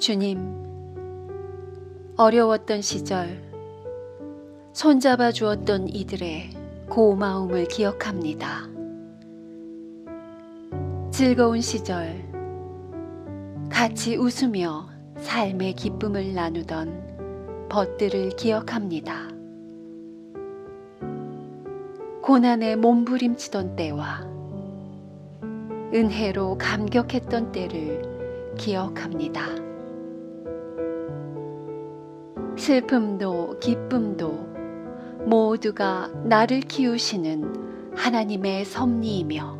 주님, 어려웠던 시절 손잡아 주었던 이들의 고마움을 기억합니다. 즐거운 시절 같이 웃으며 삶의 기쁨을 나누던 벗들을 기억합니다. 고난에 몸부림치던 때와 은혜로 감격했던 때를 기억합니다. 슬픔도 기쁨도 모두가 나를 키우시는 하나님의 섭리이며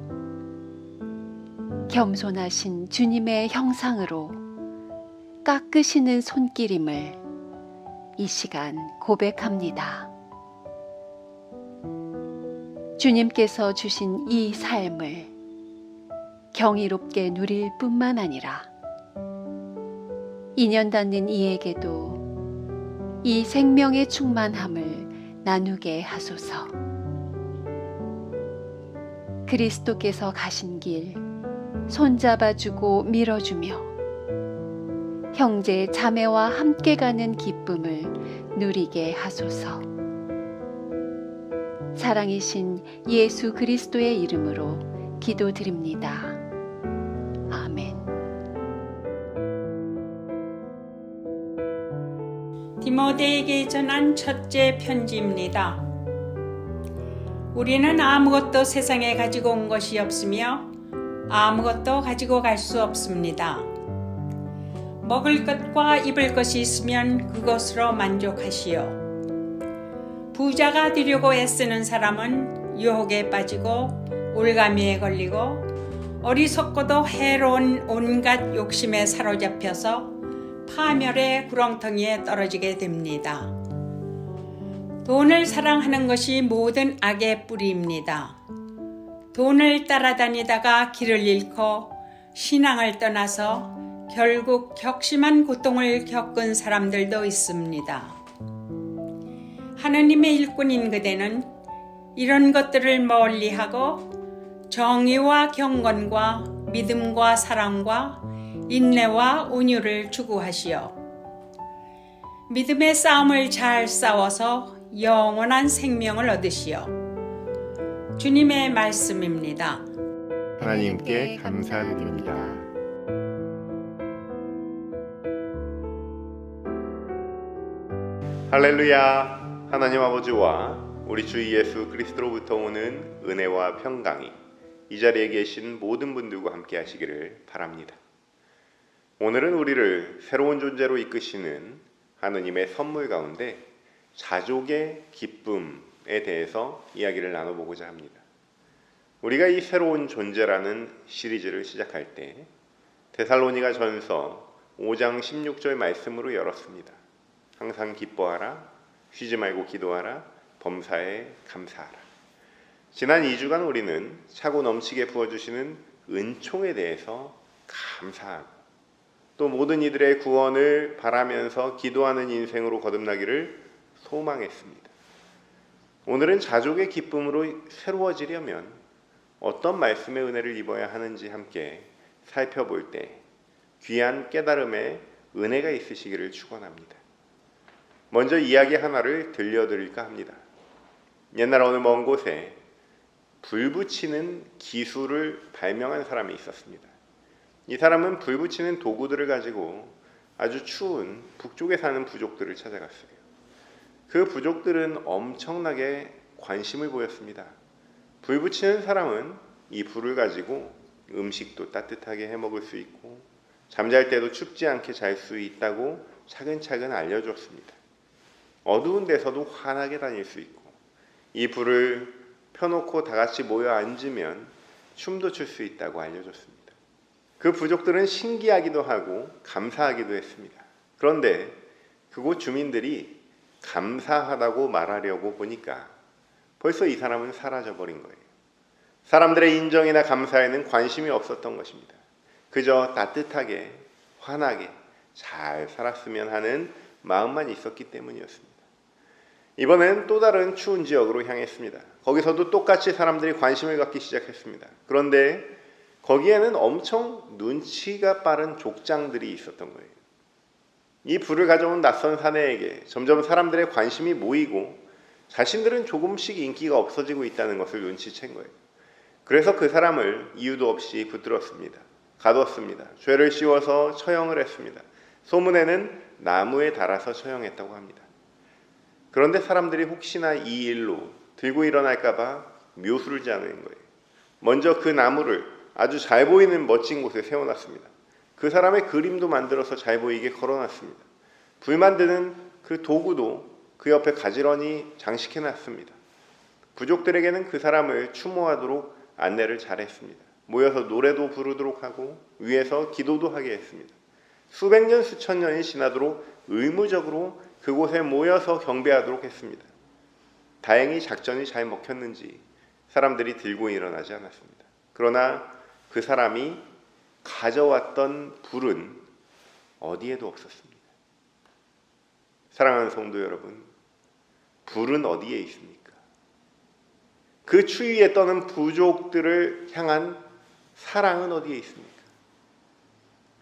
겸손하신 주님의 형상으로 깎으시는 손길임을 이 시간 고백합니다. 주님께서 주신 이 삶을 경이롭게 누릴 뿐만 아니라 인연 닿는 이에게도 이 생명의 충만함을 나누게 하소서. 그리스도께서 가신 길 손잡아 주고 밀어 주며 형제 자매와 함께 가는 기쁨을 누리게 하소서. 사랑이신 예수 그리스도의 이름으로 기도드립니다. 디모데에게 전한 첫째 편지입니다. 우리는 아무것도 세상에 가지고 온 것이 없으며 아무것도 가지고 갈 수 없습니다. 먹을 것과 입을 것이 있으면 그것으로 만족하시오. 부자가 되려고 애쓰는 사람은 유혹에 빠지고 올가미에 걸리고 어리석고도 해로운 온갖 욕심에 사로잡혀서 파멸의 구렁텅이에 떨어지게 됩니다. 돈을 사랑하는 것이 모든 악의 뿌리입니다. 돈을 따라다니다가 길을 잃고 신앙을 떠나서 결국 격심한 고통을 겪은 사람들도 있습니다. 하느님의 일꾼인 그대는 이런 것들을 멀리하고 정의와 경건과 믿음과 사랑과 인내와 온유를 추구하시어 믿음의 싸움을 잘 싸워서 영원한 생명을 얻으시어 주님의 말씀입니다. 하나님께 감사드립니다. 할렐루야! 하나님 아버지와 우리 주 예수 그리스도로부터 오는 은혜와 평강이 이 자리에 계신 모든 분들과 함께 하시기를 바랍니다. 오늘은 우리를 새로운 존재로 이끄시는 하느님의 선물 가운데 자족의 기쁨에 대해서 이야기를 나눠보고자 합니다. 우리가 이 새로운 존재라는 시리즈를 시작할 때 데살로니가 전서 5장 16절 말씀으로 열었습니다. 항상 기뻐하라, 쉬지 말고 기도하라, 범사에 감사하라. 지난 2주간 우리는 차고 넘치게 부어주시는 은총에 대해서 감사하고 또 모든 이들의 구원을 바라면서 기도하는 인생으로 거듭나기를 소망했습니다. 오늘은 자족의 기쁨으로 새로워지려면 어떤 말씀의 은혜를 입어야 하는지 함께 살펴볼 때 귀한 깨달음의 은혜가 있으시기를 축원합니다. 먼저 이야기 하나를 들려드릴까 합니다. 옛날 어느 먼 곳에 불 붙이는 기술을 발명한 사람이 있었습니다. 이 사람은 불 붙이는 도구들을 가지고 아주 추운 북쪽에 사는 부족들을 찾아갔어요. 그 부족들은 엄청나게 관심을 보였습니다. 불 붙이는 사람은 이 불을 가지고 음식도 따뜻하게 해 먹을 수 있고 잠잘 때도 춥지 않게 잘 수 있다고 차근차근 알려줬습니다. 어두운 데서도 환하게 다닐 수 있고 이 불을 펴놓고 다 같이 모여 앉으면 춤도 출 수 있다고 알려줬습니다. 그 부족들은 신기하기도 하고 감사하기도 했습니다. 그런데 그곳 주민들이 감사하다고 말하려고 보니까 벌써 이 사람은 사라져 버린 거예요. 사람들의 인정이나 감사에는 관심이 없었던 것입니다. 그저 따뜻하게 환하게 잘 살았으면 하는 마음만 있었기 때문이었습니다. 이번엔 또 다른 추운 지역으로 향했습니다. 거기서도 똑같이 사람들이 관심을 갖기 시작했습니다. 그런데 거기에는 엄청 눈치가 빠른 족장들이 있었던 거예요. 이 불을 가져온 낯선 사내에게 점점 사람들의 관심이 모이고 자신들은 조금씩 인기가 없어지고 있다는 것을 눈치챈 거예요. 그래서 그 사람을 이유도 없이 붙들었습니다. 가뒀습니다. 죄를 씌워서 처형을 했습니다. 소문에는 나무에 달아서 처형했다고 합니다. 그런데 사람들이 혹시나 이 일로 들고 일어날까봐 묘수를 지어낸 거예요. 먼저 그 나무를 아주 잘 보이는 멋진 곳에 세워놨습니다. 그 사람의 그림도 만들어서 잘 보이게 걸어놨습니다. 불 만드는 그 도구도 그 옆에 가지런히 장식해놨습니다. 부족들에게는 그 사람을 추모하도록 안내를 잘했습니다. 모여서 노래도 부르도록 하고 위에서 기도도 하게 했습니다. 수백 년 수천 년이 지나도록 의무적으로 그곳에 모여서 경배하도록 했습니다. 다행히 작전이 잘 먹혔는지 사람들이 들고 일어나지 않았습니다. 그러나 그 사람이 가져왔던 불은 어디에도 없었습니다. 사랑하는 성도 여러분, 불은 어디에 있습니까? 그 추위에 떠는 부족들을 향한 사랑은 어디에 있습니까?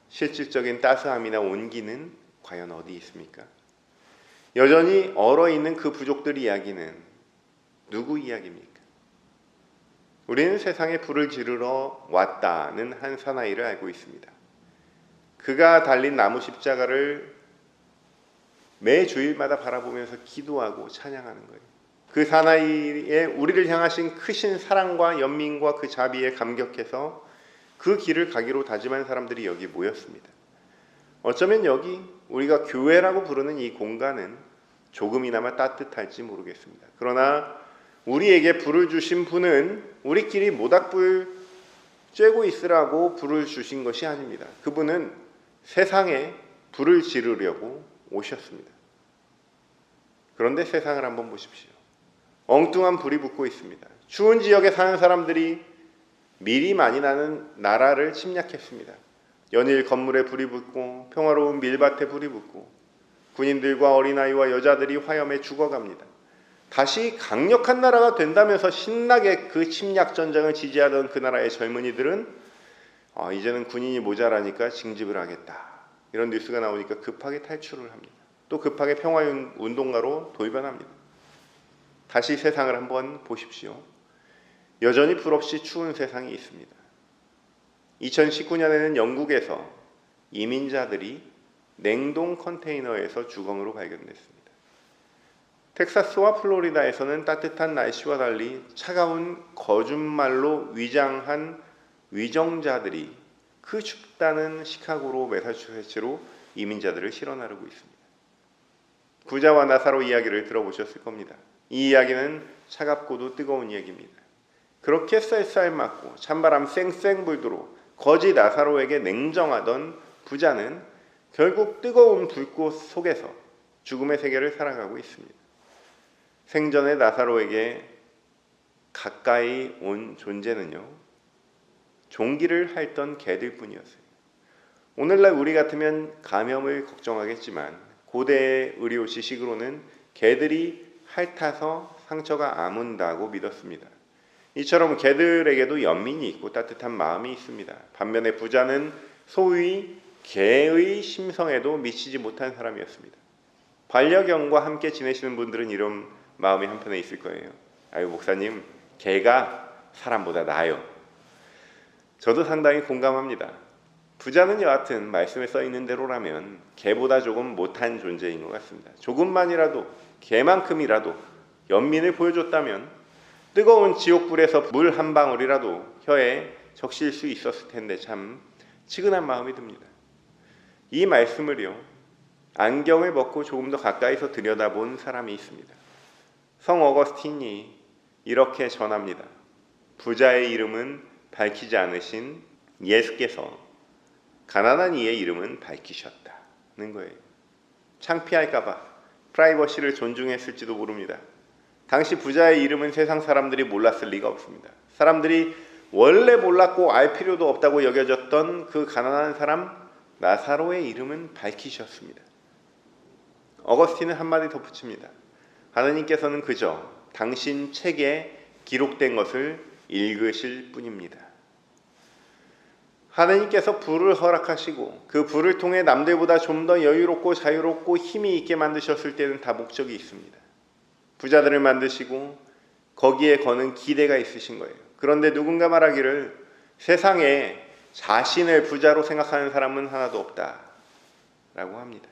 실질적인 따스함이나 온기는 과연 어디 있습니까? 여전히 얼어 있는 그 부족들 이야기는 누구 이야기입니까? 우리는 세상에 불을 지르러 왔다는 한 사나이를 알고 있습니다. 그가 달린 나무 십자가를 매 주일마다 바라보면서 기도하고 찬양하는 거예요. 그 사나이의 우리를 향하신 크신 사랑과 연민과 그 자비에 감격해서 그 길을 가기로 다짐한 사람들이 여기 모였습니다. 어쩌면 여기 우리가 교회라고 부르는 이 공간은 조금이나마 따뜻할지 모르겠습니다. 그러나 우리에게 불을 주신 분은 우리끼리 모닥불 쬐고 있으라고 불을 주신 것이 아닙니다. 그분은 세상에 불을 지르려고 오셨습니다. 그런데 세상을 한번 보십시오. 엉뚱한 불이 붙고 있습니다. 추운 지역에 사는 사람들이 밀이 많이 나는 나라를 침략했습니다. 연일 건물에 불이 붙고 평화로운 밀밭에 불이 붙고 군인들과 어린아이와 여자들이 화염에 죽어갑니다. 다시 강력한 나라가 된다면서 신나게 그 침략 전쟁을 지지하던 그 나라의 젊은이들은 아, 이제는 군인이 모자라니까 징집을 하겠다. 이런 뉴스가 나오니까 급하게 탈출을 합니다. 또 급하게 평화 운동가로 돌변합니다. 다시 세상을 한번 보십시오. 여전히 불없이 추운 세상이 있습니다. 2019년에는 영국에서 이민자들이 냉동 컨테이너에서 주검으로 발견됐습니다. 텍사스와 플로리다에서는 따뜻한 날씨와 달리 차가운 거짓말로 위장한 위정자들이 그 춥다는 시카고로 매사추세츠로 이민자들을 실어 나르고 있습니다. 부자와 나사로 이야기를 들어보셨을 겁니다. 이 이야기는 차갑고도 뜨거운 이야기입니다. 그렇게 쌀쌀 맞고 찬바람 쌩쌩 불도록 거지 나사로에게 냉정하던 부자는 결국 뜨거운 불꽃 속에서 죽음의 세계를 살아가고 있습니다. 생전의 나사로에게 가까이 온 존재는요, 종기를 핥던 개들뿐이었어요. 오늘날 우리 같으면 감염을 걱정하겠지만 고대의 의료 지식으로는 개들이 핥아서 상처가 아문다고 믿었습니다. 이처럼 개들에게도 연민이 있고 따뜻한 마음이 있습니다. 반면에 부자는 소위 개의 심성에도 미치지 못한 사람이었습니다. 반려견과 함께 지내시는 분들은 이런 마음이 한편에 있을 거예요. 아유 목사님, 개가 사람보다 나아요. 저도 상당히 공감합니다. 부자는 여하튼 말씀에 써 있는 대로라면 개보다 조금 못한 존재인 것 같습니다. 조금만이라도 개만큼이라도 연민을 보여줬다면 뜨거운 지옥불에서 물 한 방울이라도 혀에 적실 수 있었을 텐데 참 치근한 마음이 듭니다. 이 말씀을요 안경을 벗고 조금 더 가까이서 들여다본 사람이 있습니다. 성 어거스틴이 이렇게 전합니다. 부자의 이름은 밝히지 않으신 예수께서 가난한 이의 이름은 밝히셨다는 거예요. 창피할까봐 프라이버시를 존중했을지도 모릅니다. 당시 부자의 이름은 세상 사람들이 몰랐을 리가 없습니다. 사람들이 원래 몰랐고 알 필요도 없다고 여겨졌던 그 가난한 사람 나사로의 이름은 밝히셨습니다. 어거스틴은 한마디 덧붙입니다. 하느님께서는 그저 당신 책에 기록된 것을 읽으실 뿐입니다. 하나님께서 부를 허락하시고 그 부를 통해 남들보다 좀 더 여유롭고 자유롭고 힘이 있게 만드셨을 때는 다 목적이 있습니다. 부자들을 만드시고 거기에 거는 기대가 있으신 거예요. 그런데 누군가 말하기를 세상에 자신을 부자로 생각하는 사람은 하나도 없다. 라고 합니다.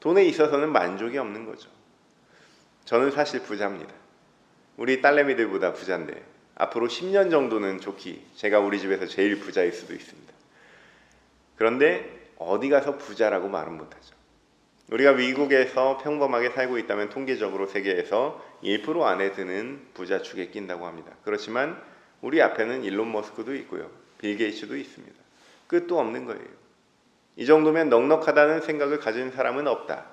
돈에 있어서는 만족이 없는 거죠. 저는 사실 부자입니다. 우리 딸내미들보다 부자인데 앞으로 10년 정도는 좋기 제가 우리 집에서 제일 부자일 수도 있습니다. 그런데 어디 가서 부자라고 말은 못하죠. 우리가 미국에서 평범하게 살고 있다면 통계적으로 세계에서 1% 안에 드는 부자 축에 낀다고 합니다. 그렇지만 우리 앞에는 일론 머스크도 있고요. 빌 게이츠도 있습니다. 끝도 없는 거예요. 이 정도면 넉넉하다는 생각을 가진 사람은 없다.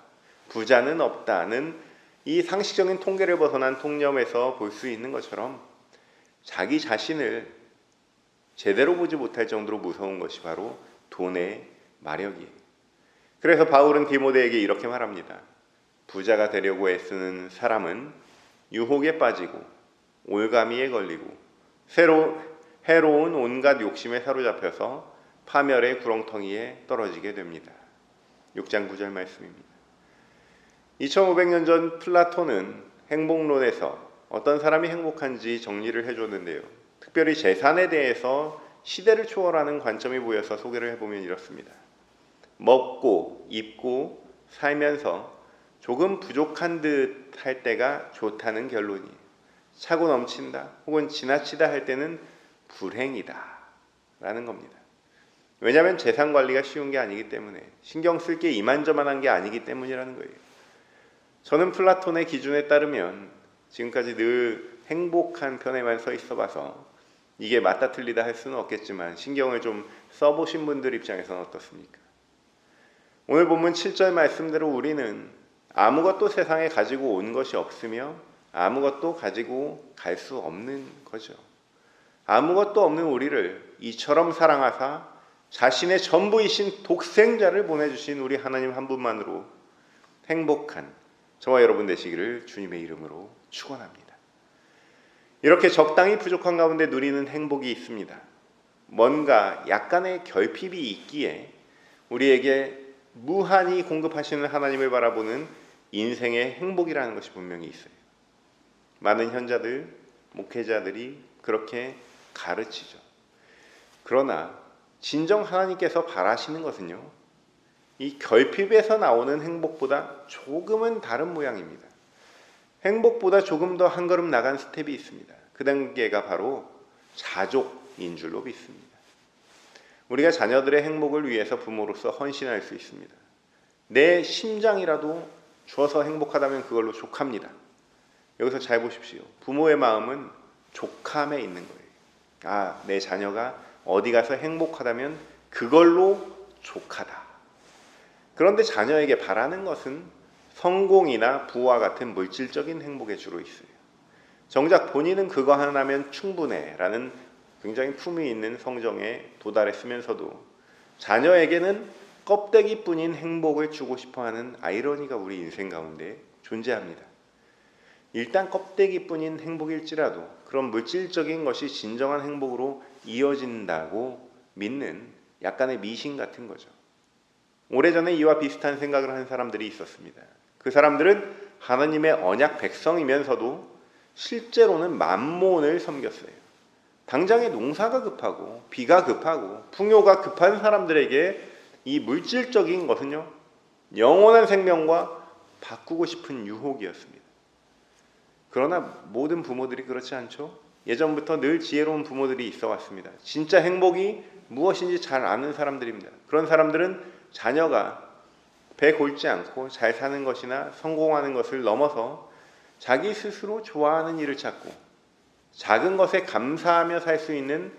부자는 없다는 이 상식적인 통계를 벗어난 통념에서 볼 수 있는 것처럼 자기 자신을 제대로 보지 못할 정도로 무서운 것이 바로 돈의 마력이에요. 그래서 바울은 디모데에게 이렇게 말합니다. 부자가 되려고 애쓰는 사람은 유혹에 빠지고 올가미에 걸리고 새로 해로운 온갖 욕심에 사로잡혀서 파멸의 구렁텅이에 떨어지게 됩니다. 6장 9절 말씀입니다. 2500년 전 플라톤은 행복론에서 어떤 사람이 행복한지 정리를 해줬는데요. 특별히 재산에 대해서 시대를 초월하는 관점이 보여서 소개를 해보면 이렇습니다. 먹고 입고 살면서 조금 부족한 듯 할 때가 좋다는 결론이에요. 차고 넘친다 혹은 지나치다 할 때는 불행이다 라는 겁니다. 왜냐하면 재산 관리가 쉬운 게 아니기 때문에 신경 쓸 게 이만저만한 게 아니기 때문이라는 거예요. 저는 플라톤의 기준에 따르면 지금까지 늘 행복한 편에만 서 있어 봐서 이게 맞다 틀리다 할 수는 없겠지만 신경을 좀 써보신 분들 입장에서는 어떻습니까? 오늘 본문 7절 말씀대로 우리는 아무것도 세상에 가지고 온 것이 없으며 아무것도 가지고 갈 수 없는 거죠. 아무것도 없는 우리를 이처럼 사랑하사 자신의 전부이신 독생자를 보내주신 우리 하나님 한 분만으로 행복한 저와 여러분 되시기를 주님의 이름으로 축원합니다. 이렇게 적당히 부족한 가운데 누리는 행복이 있습니다. 뭔가 약간의 결핍이 있기에 우리에게 무한히 공급하시는 하나님을 바라보는 인생의 행복이라는 것이 분명히 있어요. 많은 현자들, 목회자들이 그렇게 가르치죠. 그러나 진정 하나님께서 바라시는 것은요. 이 결핍에서 나오는 행복보다 조금은 다른 모양입니다. 행복보다 조금 더 한 걸음 나간 스텝이 있습니다. 그 단계가 바로 자족인 줄로 믿습니다. 우리가 자녀들의 행복을 위해서 부모로서 헌신할 수 있습니다. 내 심장이라도 줘서 행복하다면 그걸로 족합니다. 여기서 잘 보십시오. 부모의 마음은 족함에 있는 거예요. 아, 내 자녀가 어디 가서 행복하다면 그걸로 족하다. 그런데 자녀에게 바라는 것은 성공이나 부와 같은 물질적인 행복에 주로 있어요. 정작 본인은 그거 하나면 충분해라는 굉장히 품위 있는 성정에 도달했으면서도 자녀에게는 껍데기뿐인 행복을 주고 싶어하는 아이러니가 우리 인생 가운데 존재합니다. 일단 껍데기뿐인 행복일지라도 그런 물질적인 것이 진정한 행복으로 이어진다고 믿는 약간의 미신 같은 거죠. 오래전에 이와 비슷한 생각을 한 사람들이 있었습니다. 그 사람들은 하나님의 언약 백성이면서도 실제로는 만몬을 섬겼어요. 당장에 농사가 급하고 비가 급하고 풍요가 급한 사람들에게 이 물질적인 것은요 영원한 생명과 바꾸고 싶은 유혹이었습니다. 그러나 모든 부모들이 그렇지 않죠. 예전부터 늘 지혜로운 부모들이 있어 왔습니다. 진짜 행복이 무엇인지 잘 아는 사람들입니다. 그런 사람들은 자녀가 배 골지 않고 잘 사는 것이나 성공하는 것을 넘어서 자기 스스로 좋아하는 일을 찾고 작은 것에 감사하며 살 수 있는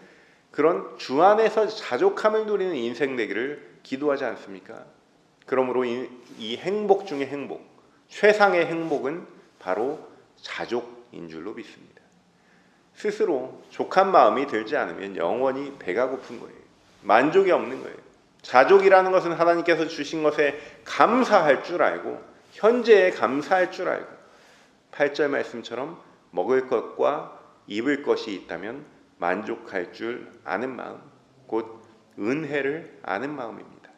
그런 주 안에서 자족함을 누리는 인생 되기를 기도하지 않습니까? 그러므로 이, 이 행복 중의 행복, 최상의 행복은 바로 자족인 줄로 믿습니다. 스스로 족한 마음이 들지 않으면 영원히 배가 고픈 거예요. 만족이 없는 거예요. 자족이라는 것은 하나님께서 주신 것에 감사할 줄 알고 현재에 감사할 줄 알고 8절 말씀처럼 먹을 것과 입을 것이 있다면 만족할 줄 아는 마음 곧 은혜를 아는 마음입니다.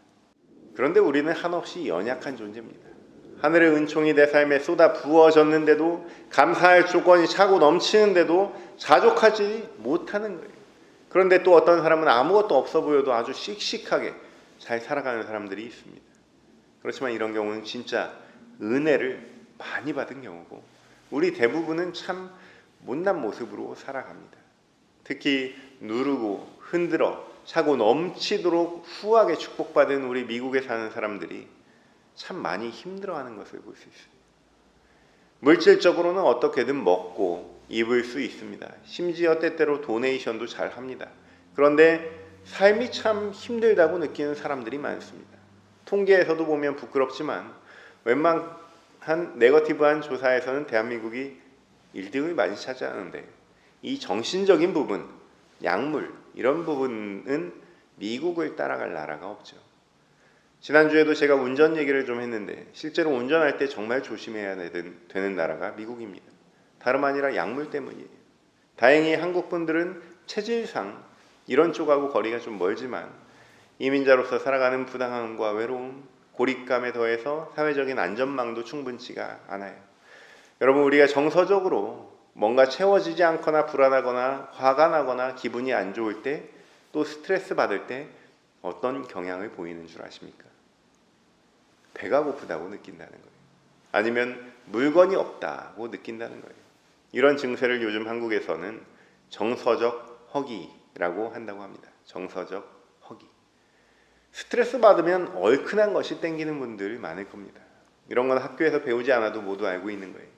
그런데 우리는 한없이 연약한 존재입니다. 하늘의 은총이 내 삶에 쏟아 부어졌는데도 감사할 조건이 차고 넘치는데도 자족하지 못하는 거예요. 그런데 또 어떤 사람은 아무것도 없어 보여도 아주 씩씩하게 잘 살아가는 사람들이 있습니다. 그렇지만 이런 경우는 진짜 은혜를 많이 받은 경우고 우리 대부분은 참 못난 모습으로 살아갑니다. 특히 누르고 흔들어 차고 넘치도록 후하게 축복받은 우리 미국에 사는 사람들이 참 많이 힘들어하는 것을 볼 수 있습니다. 물질적으로는 어떻게든 먹고 입을 수 있습니다. 심지어 때때로 도네이션도 잘 합니다. 그런데 삶이 참 힘들다고 느끼는 사람들이 많습니다. 통계에서도 보면 부끄럽지만 웬만한 네거티브한 조사에서는 대한민국이 1등을 많이 차지하는데 이 정신적인 부분, 약물 이런 부분은 미국을 따라갈 나라가 없죠. 지난주에도 제가 운전 얘기를 좀 했는데 실제로 운전할 때 정말 조심해야 되는, 나라가 미국입니다. 다름 아니라 약물 때문이에요. 다행히 한국 분들은 체질상 이런 쪽하고 거리가 좀 멀지만 이민자로서 살아가는 부당함과 외로움, 고립감에 더해서 사회적인 안전망도 충분치가 않아요. 여러분 우리가 정서적으로 뭔가 채워지지 않거나 불안하거나 화가 나거나 기분이 안 좋을 때 또 스트레스 받을 때 어떤 경향을 보이는 줄 아십니까? 배가 고프다고 느낀다는 거예요. 아니면 물건이 없다고 느낀다는 거예요. 이런 증세를 요즘 한국에서는 정서적 허기 라고 한다고 합니다. 정서적 허기. 스트레스 받으면 얼큰한 것이 땡기는 분들 많을 겁니다. 이런 건 학교에서 배우지 않아도 모두 알고 있는 거예요.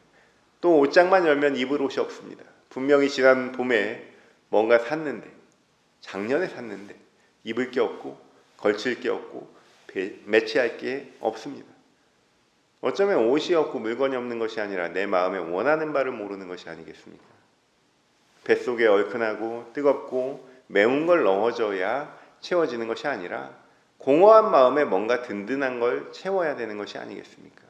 또 옷장만 열면 입을 옷이 없습니다. 분명히 지난 봄에 뭔가 샀는데 작년에 샀는데 입을 게 없고 걸칠 게 없고 배- 매치할 게 없습니다. 어쩌면 옷이 없고 물건이 없는 것이 아니라 내 마음에 원하는 바를 모르는 것이 아니겠습니까? 뱃속에 얼큰하고 뜨겁고 매운 걸 넣어줘야 채워지는 것이 아니라 공허한 마음에 뭔가 든든한 걸 채워야 되는 것이 아니겠습니까?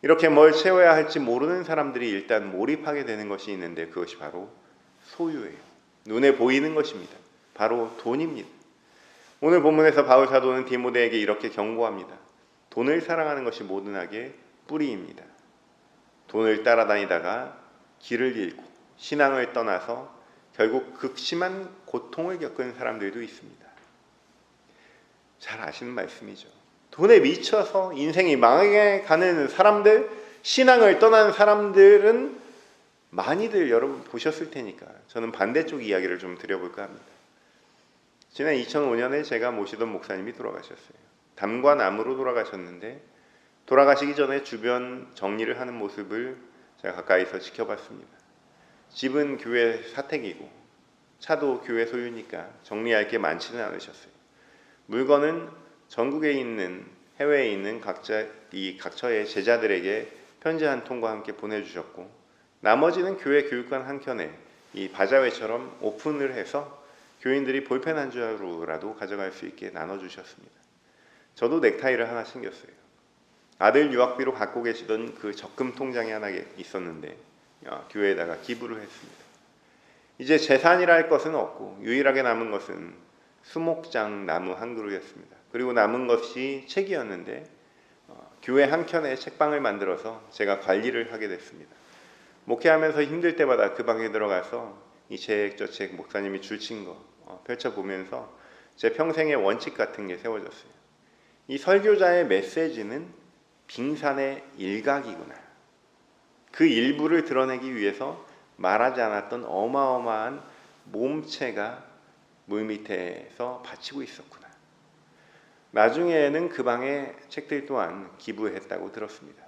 이렇게 뭘 채워야 할지 모르는 사람들이 일단 몰입하게 되는 것이 있는데 그것이 바로 소유예요. 눈에 보이는 것입니다. 바로 돈입니다. 오늘 본문에서 바울 사도는 디모데에게 이렇게 경고합니다. 돈을 사랑하는 것이 모든 악의 뿌리입니다. 돈을 따라다니다가 길을 잃고 신앙을 떠나서 결국 극심한 고통을 겪은 사람들도 있습니다. 잘 아시는 말씀이죠. 돈에 미쳐서 인생이 망하게 가는 사람들, 신앙을 떠난 사람들은 많이들 여러분 보셨을 테니까 저는 반대쪽 이야기를 좀 드려볼까 합니다. 지난 2005년에 제가 모시던 목사님이 돌아가셨어요. 담과 나무로 돌아가셨는데 돌아가시기 전에 주변 정리를 하는 모습을 제가 가까이서 지켜봤습니다. 집은 교회 사택이고 차도 교회 소유니까 정리할 게 많지는 않으셨어요. 물건은 전국에 있는 해외에 있는 각자 이 각처의 제자들에게 편지 한 통과 함께 보내주셨고 나머지는 교회 교육관 한 켠에 이 바자회처럼 오픈을 해서 교인들이 볼펜 한 자루라도 가져갈 수 있게 나눠주셨습니다. 저도 넥타이를 하나 챙겼어요. 아들 유학비로 갖고 계시던 그 적금 통장이 하나 있었는데 어, 교회에다가 기부를 했습니다. 이제 재산이라 할 것은 없고 유일하게 남은 것은 수목장 나무 한 그루였습니다. 그리고 남은 것이 책이었는데 어, 교회 한 켠에 책방을 만들어서 제가 관리를 하게 됐습니다. 목회하면서 힘들 때마다 그 방에 들어가서 이 책 저 책 목사님이 줄친 거 어, 펼쳐보면서 제 평생의 원칙 같은 게 세워졌어요. 이 설교자의 메시지는 빙산의 일각이구나. 그 일부를 드러내기 위해서 말하지 않았던 어마어마한 몸체가 물 밑에서 받치고 있었구나. 나중에는 그 방에 책들 또한 기부했다고 들었습니다.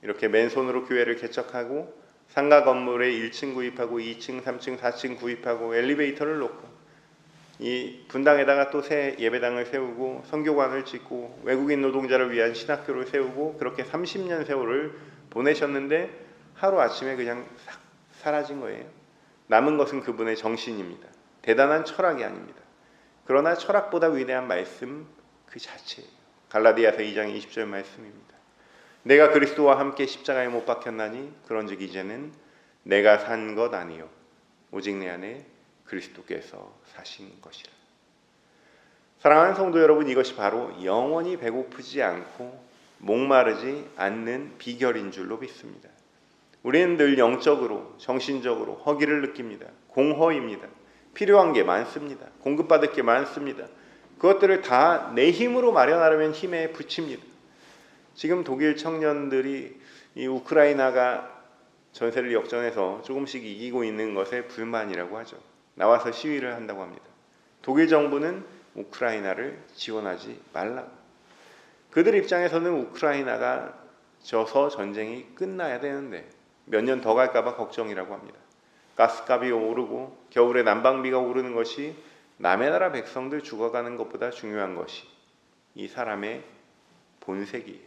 이렇게 맨손으로 교회를 개척하고 상가 건물에 1층 구입하고 2층, 3층, 4층 구입하고 엘리베이터를 놓고 이 분당에다가 또 새 예배당을 세우고 성교관을 짓고 외국인 노동자를 위한 신학교를 세우고 그렇게 30년 세월을 보내셨는데 하루 아침에 그냥 싹 사라진 거예요. 남은 것은 그분의 정신입니다. 대단한 철학이 아닙니다. 그러나 철학보다 위대한 말씀 그 자체예요. 갈라디아서 2장 20절 말씀입니다. 내가 그리스도와 함께 십자가에 못 박혔나니 그런즉 이제는 내가 산 것 아니요 오직 내 안에 그리스도께서 사신 것이라. 사랑하는 성도 여러분, 이것이 바로 영원히 배고프지 않고 목마르지 않는 비결인 줄로 믿습니다. 우리는 늘 영적으로, 정신적으로 허기를 느낍니다. 공허입니다. 필요한 게 많습니다. 공급받을 게 많습니다. 그것들을 다 내 힘으로 마련하려면 힘에 부칩니다. 지금 독일 청년들이 이 우크라이나가 전세를 역전해서 조금씩 이기고 있는 것에 불만이라고 하죠. 나와서 시위를 한다고 합니다. 독일 정부는 우크라이나를 지원하지 말라고. 그들 입장에서는 우크라이나가 져서 전쟁이 끝나야 되는데 몇 년 더 갈까봐 걱정이라고 합니다. 가스값이 오르고 겨울에 난방비가 오르는 것이 남의 나라 백성들 죽어가는 것보다 중요한 것이 이 사람의 본색이에요.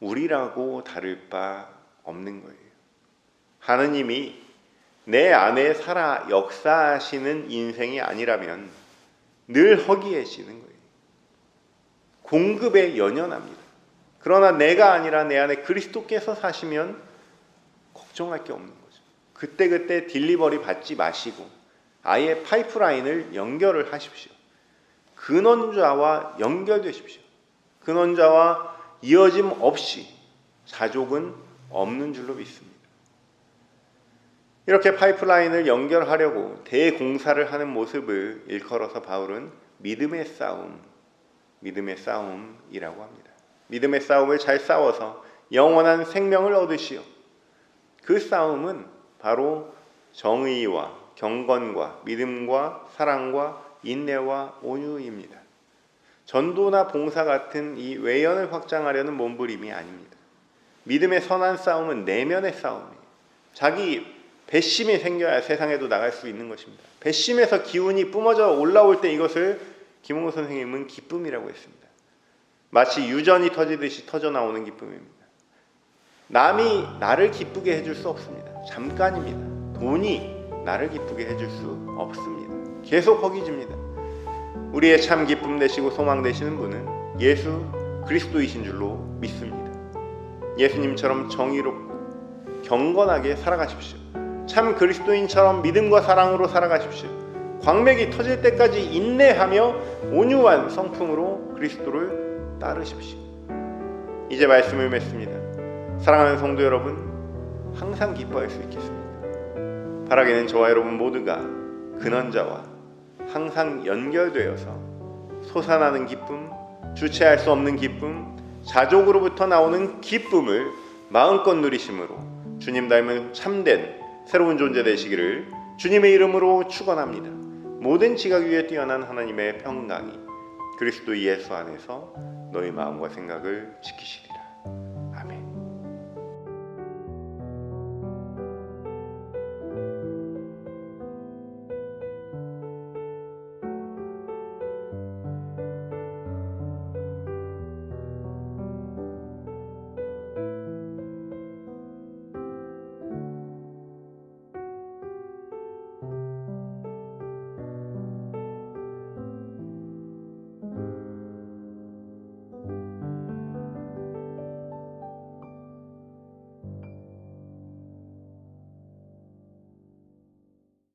우리라고 다를 바 없는 거예요. 하느님이 내 안에 살아 역사하시는 인생이 아니라면 늘 허기해지는 거예요. 공급에 연연합니다. 그러나 내가 아니라 내 안에 그리스도께서 사시면 걱정할 게 없는 거죠. 그때그때 딜리버리 받지 마시고 아예 파이프라인을 연결을 하십시오. 근원자와 연결되십시오. 근원자와 이어짐 없이 자족은 없는 줄로 믿습니다. 이렇게 파이프라인을 연결하려고 대공사를 하는 모습을 일컬어서 바울은 믿음의 싸움, 믿음의 싸움이라고 합니다. 믿음의 싸움을 잘 싸워서 영원한 생명을 얻으시오. 그 싸움은 바로 정의와 경건과 믿음과 사랑과 인내와 온유입니다. 전도나 봉사 같은 이 외연을 확장하려는 몸부림이 아닙니다. 믿음의 선한 싸움은 내면의 싸움이에요. 자기 배심이 생겨야 세상에도 나갈 수 있는 것입니다. 배심에서 기운이 뿜어져 올라올 때 이것을 김홍호 선생님은 기쁨이라고 했습니다. 마치 유전이 터지듯이 터져 나오는 기쁨입니다. 남이 나를 기쁘게 해줄 수 없습니다. 잠깐입니다. 돈이 나를 기쁘게 해줄 수 없습니다. 계속 허기집니다. 우리의 참 기쁨 되시고 소망 되시는 분은 예수 그리스도이신 줄로 믿습니다. 예수님처럼 정의롭고 경건하게 살아가십시오. 참 그리스도인처럼 믿음과 사랑으로 살아가십시오. 광맥이 터질 때까지 인내하며 온유한 성품으로 그리스도를 따르십시오. 이제 말씀을 맺습니다. 사랑하는 성도 여러분, 항상 기뻐할 수 있겠습니다. 바라기는 저와 여러분 모두가 근원자와 항상 연결되어서 솟아나는 기쁨, 주체할 수 없는 기쁨, 자족으로부터 나오는 기쁨을 마음껏 누리심으로 주님 닮은 참된 새로운 존재 되시기를 주님의 이름으로 축원합니다. 모든 지각 위에 뛰어난 하나님의 평강이 그리스도 예수 안에서 너희 마음과 생각을 지키시리.